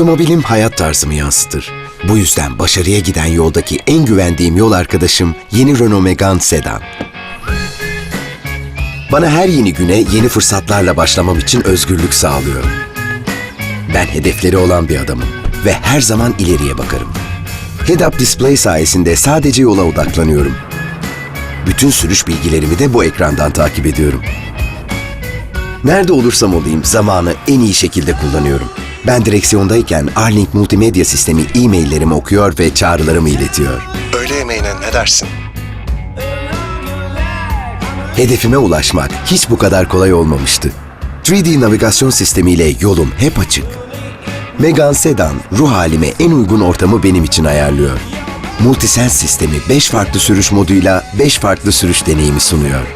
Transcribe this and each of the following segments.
Otomobilim hayat tarzımı yansıtır. Bu yüzden başarıya giden yoldaki en güvendiğim yol arkadaşım yeni Renault Megane Sedan. Bana her yeni güne yeni fırsatlarla başlamam için özgürlük sağlıyor. Ben hedefleri olan bir adamım ve her zaman ileriye bakarım. Head-Up Display sayesinde sadece yola odaklanıyorum. Bütün sürüş bilgilerimi de bu ekrandan takip ediyorum. Nerede olursam olayım zamanı en iyi şekilde kullanıyorum. Ben direksiyondayken Arlink multimedya sistemi e-maillerimi okuyor ve çağrılarımı iletiyor. Öğle yemeğine ne dersin? Hedefime ulaşmak hiç bu kadar kolay olmamıştı. 3D navigasyon sistemiyle yolum hep açık. Megane Sedan ruh halime en uygun ortamı benim için ayarlıyor. Multisense sistemi 5 farklı sürüş moduyla 5 farklı sürüş deneyimi sunuyor.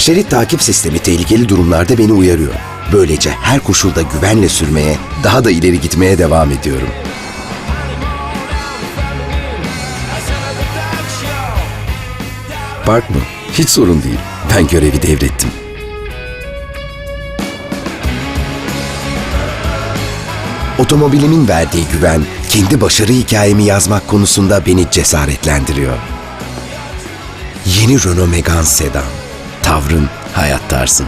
Şerit takip sistemi tehlikeli durumlarda beni uyarıyor. Böylece her koşulda güvenle sürmeye, daha da ileri gitmeye devam ediyorum. Park mı? Hiç sorun değil. Ben görevi devrettim. Otomobilimin verdiği güven, kendi başarı hikayemi yazmak konusunda beni cesaretlendiriyor. Yeni Renault Megane Sedan. Tavrın, hayat tarzın.